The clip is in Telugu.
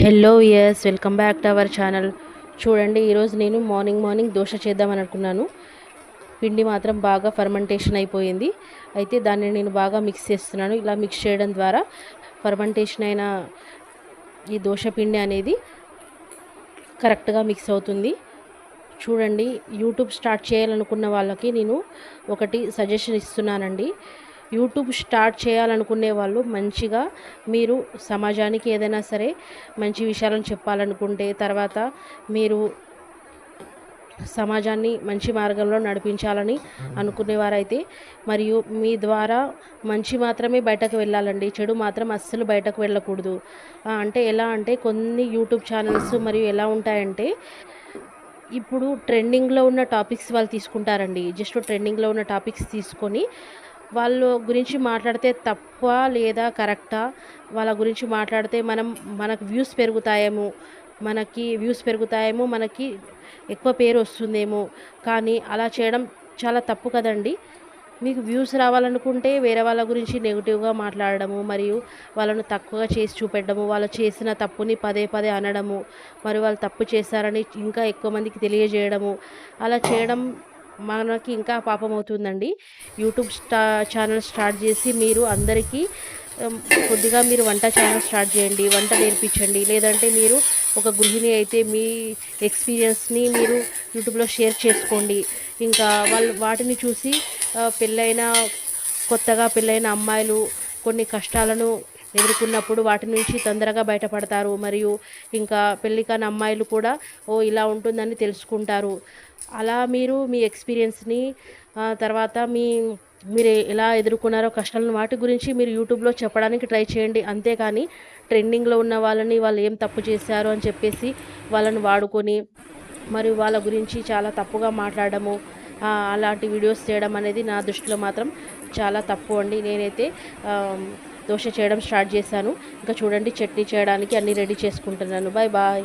Hello yes welcome back to our channel. చూడండి ఈరోజు నేను మార్నింగ్ మార్నింగ్ దోశ చేద్దామని అనుకున్నాను. పిండి మాత్రం బాగా ఫర్మెంటేషన్ అయిపోయింది. అయితే దాన్ని నేను బాగా మిక్స్ చేస్తున్నాను. ఇలా మిక్స్ చేయడం ద్వారా ఫర్మెంటేషన్ అయిన ఈ దోశ పిండి అనేది కరెక్ట్గా మిక్స్ అవుతుంది. చూడండి యూట్యూబ్ స్టార్ట్ చేయాలనుకున్న వాళ్ళకి నేను ఒకటి సజెషన్ ఇస్తున్నానండి. యూట్యూబ్ స్టార్ట్ చేయాలనుకునే వాళ్ళు మంచిగా మీరు సమాజానికి ఏదైనా సరే మంచి విషయాలను చెప్పాలనుకుంటే తర్వాత మీరు సమాజాన్ని మంచి మార్గంలో నడిపించాలని అనుకునేవారైతే మరియు మీ ద్వారా మంచి మాత్రమే బయటకు వెళ్ళాలండి చెడు మాత్రం అస్సలు బయటకు వెళ్ళకూడదు. అంటే ఎలా అంటే కొన్ని యూట్యూబ్ ఛానల్స్ మరియు ఎలా ఉంటాయంటే ఇప్పుడు ట్రెండింగ్లో ఉన్న టాపిక్స్ వాళ్ళు తీసుకుంటారండి. జస్ట్ ట్రెండింగ్లో ఉన్న టాపిక్స్ తీసుకొని వాళ్ళు గురించి మాట్లాడితే తప్ప లేదా కరెక్టా? వాళ్ళ గురించి మాట్లాడితే మనం మనకు వ్యూస్ పెరుగుతాయేమో మనకి వ్యూస్ పెరుగుతాయేమో మనకి ఎక్కువ పేరు వస్తుందేమో. కానీ అలా చేయడం చాలా తప్పు కదండి. మీకు వ్యూస్ రావాలనుకుంటే వేరే వాళ్ళ గురించి నెగిటివ్గా మాట్లాడడము మరియు వాళ్ళను తక్కువగా చేసి చూపెట్టడము వాళ్ళు చేసిన తప్పుని పదే పదే అనడము మరియు వాళ్ళు తప్పు చేశారని ఇంకా ఎక్కువ మందికి తెలియజేయడము అలా చేయడం మనకి ఇంకా పాపం అవుతుందండి యూట్యూబ్ స్టా ఛానల్ స్టార్ట్ చేసి మీరు అందరికీ కొద్దిగా మీరు వంట ఛానల్ స్టార్ట్ చేయండి వంట నేర్పించండి. లేదంటే మీరు ఒక గృహిణి అయితే మీ ఎక్స్పీరియన్స్ని మీరు యూట్యూబ్లో షేర్ చేసుకోండి. ఇంకా వాళ్ళు వాటిని చూసి పెళ్ళైన కొత్తగా పెళ్ళైన అమ్మాయిలు కొన్ని కష్టాలను ఎదుర్కొన్నప్పుడు వాటి నుంచి తొందరగా బయటపడతారు. మరియు ఇంకా పెళ్ళి కాని అమ్మాయిలు కూడా ఓ ఇలా ఉంటుందని తెలుసుకుంటారు. అలా మీరు మీ ఎక్స్పీరియన్స్ని తర్వాత మీ మీరు ఎలా ఎదుర్కొన్నారో కష్టాలను వాటి గురించి మీరు యూట్యూబ్లో చెప్పడానికి ట్రై చేయండి. అంతేకాని ట్రెండింగ్లో ఉన్న వాళ్ళని వాళ్ళు ఏం తప్పు చేశారు అని చెప్పేసి వాళ్ళని వాడుకొని మరియు వాళ్ళ గురించి చాలా తప్పుగా మాట్లాడడము అలాంటి వీడియోస్ చేయడం అనేది నా దృష్టిలో మాత్రం చాలా తప్పు అండి. నేనైతే దోశ చేయడం స్టార్ట్ చేశాను. ఇంకా చూడండి చట్నీ చేయడానికి అన్నీ రెడీ చేసుకుంటున్నాను. Bye bye.